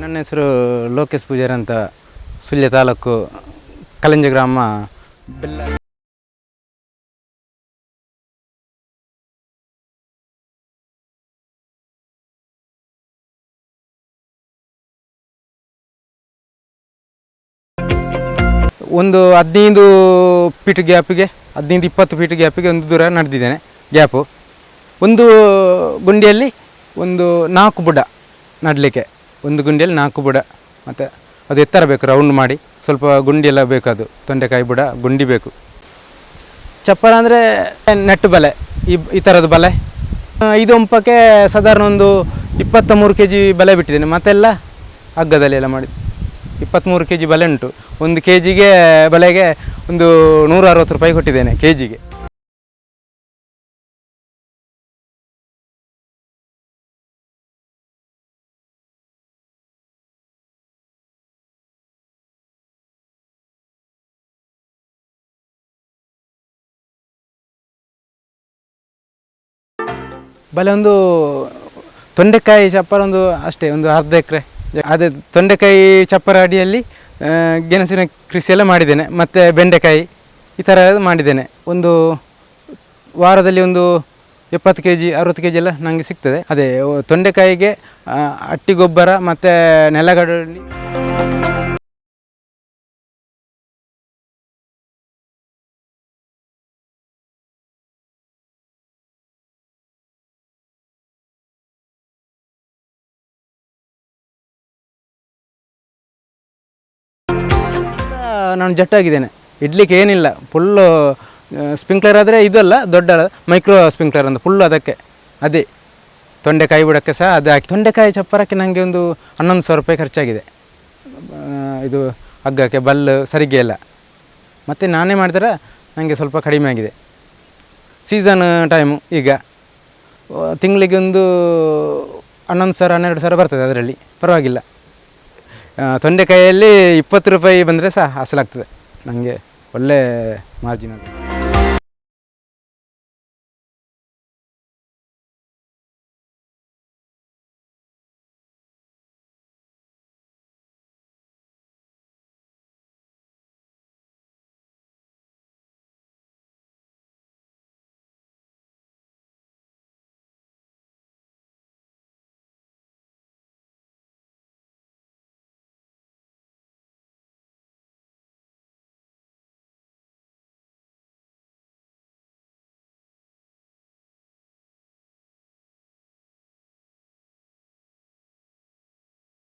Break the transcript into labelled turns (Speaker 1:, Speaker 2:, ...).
Speaker 1: ನನ್ನ ಹೆಸರು ಲೋಕೇಶ್ ಪೂಜಾರಿ ಅಂತ ಸುಳ್ಯ ತಾಲೂಕು ಕಲಂಜ ಗ್ರಾಮ ಬೆಲ್ಲ. ಒಂದು ಹದಿನೈದು ಫೀಟ್ ಗ್ಯಾಪಿಗೆ, ಹದಿನೈದು ಇಪ್ಪತ್ತು ಫೀಟ್ ಗ್ಯಾಪಿಗೆ ಒಂದು ದೂರ ನಡೆದಿದ್ದೇನೆ, ಗ್ಯಾಪು. ಒಂದು ಗುಂಡಿಯಲ್ಲಿ ಒಂದು ನಾಲ್ಕು ಬುಡ ನಡಲಿಕ್ಕೆ. ಒಂದು ಗುಂಡಿಯಲ್ಲಿ ನಾಲ್ಕು ಬುಡ. ಮತ್ತು ಅದು ಎತ್ತರ ಬೇಕು ರೌಂಡ್ ಮಾಡಿ. ಸ್ವಲ್ಪ ಗುಂಡಿ ಎಲ್ಲ ಬೇಕು ಅದು. ತೊಂಡೆಕಾಯಿ ಬುಡ, ಗುಂಡಿ ಬೇಕು. ಚಪ್ಪರ ಅಂದರೆ ನೆಟ್ಟು ಬಲೆ, ಈ ಈ ಥರದ ಬಲೆ. ಇದು ಒಂಪಕ್ಕೆ ಸಾಧಾರಣ ಒಂದು ಇಪ್ಪತ್ತ ಮೂರು ಕೆ ಜಿ ಬಲೆ ಬಿಟ್ಟಿದ್ದೇನೆ. ಮತ್ತೆಲ್ಲ ಹಗ್ಗದಲ್ಲಿ ಎಲ್ಲ ಮಾಡಿದ್ದು. ಇಪ್ಪತ್ತ್ಮೂರು ಕೆ ಜಿ ಬಲೆ ಉಂಟು. ಒಂದು ಕೆ ಜಿಗೆ ಬಲೆಗೆ ಒಂದು ನೂರ ಅರವತ್ತು ರೂಪಾಯಿ ಕೊಟ್ಟಿದ್ದೇನೆ ಕೆ ಜಿಗೆ ಬಲೆ ಒಂದು ತೊಂಡೆಕಾಯಿ ಚಪ್ಪರ ಒಂದು ಅಷ್ಟೇ, ಒಂದು ಅರ್ಧ ಎಕರೆ. ಅದೇ ತೊಂಡೆಕಾಯಿ ಚಪ್ಪರ ಅಡಿಯಲ್ಲಿ ಗೆಣಸಿನ ಕೃಷಿಯೆಲ್ಲ ಮಾಡಿದ್ದೇನೆ. ಮತ್ತು ಬೆಂಡೆಕಾಯಿ ಈ ಥರ ಮಾಡಿದ್ದೇನೆ. ಒಂದು ವಾರದಲ್ಲಿ ಒಂದು ಎಪ್ಪತ್ತು ಕೆ ಜಿ ಅರವತ್ತು ಕೆ ಜಿ ಎಲ್ಲ ನನಗೆ ಸಿಗ್ತದೆ. ಅದೇ, ತೊಂಡೆಕಾಯಿಗೆ ಅಟ್ಟಿ ಗೊಬ್ಬರ ಮತ್ತು ನೆಲಗಡಲೆ. ನಾನು ಜಟ್ಟಾಗಿದ್ದೇನೆ. ಇಡ್ಲಿಕ್ಕೆ ಏನಿಲ್ಲ ಫುಲ್ಲು ಸ್ಪ್ರಿಂಕ್ಲರ್ ಆದರೆ ಇದಲ್ಲ ದೊಡ್ಡ ಮೈಕ್ರೋ ಸ್ಪ್ರಿಂಕ್ಲರ್ ಅಂತ ಫುಲ್ಲು ಅದಕ್ಕೆ, ಅದೇ. ತೊಂಡೆಕಾಯಿ ಬಿಡೋಕ್ಕೆ ಸಹ ಅದೇ ಹಾಕಿ, ತೊಂಡೆಕಾಯಿ ಚಪ್ಪರಕ್ಕೆ ನನಗೆ ಒಂದು ಹನ್ನೊಂದು ಸಾವಿರ ರೂಪಾಯಿ ಖರ್ಚಾಗಿದೆ. ಇದು ಹಗ್ಗಕ್ಕೆ ಬಲ್ಲು, ಸರಿಗೆ ಎಲ್ಲ. ಮತ್ತು ನಾನೇ ಮಾಡಿದ್ರೆ ನನಗೆ ಸ್ವಲ್ಪ ಕಡಿಮೆ ಆಗಿದೆ. ಸೀಸನ್ ಟೈಮು ಈಗ ತಿಂಗಳಿಗೆ ಒಂದು ಹನ್ನೊಂದು ಸಾವಿರ, ಹನ್ನೆರಡು ಸಾವಿರ ಬರ್ತದೆ ಅದರಲ್ಲಿ, ಪರವಾಗಿಲ್ಲ. ಆ, ತೊಂಡೆಕಾಯಿಯಲ್ಲಿ ಇಪ್ಪತ್ತು ರೂಪಾಯಿ ಬಂದರೆ ಸಹ ಅಸಲಾಗ್ತದೆ. ನನಗೆ ಒಳ್ಳೆ ಮಾರ್ಜಿನ್ ಅದು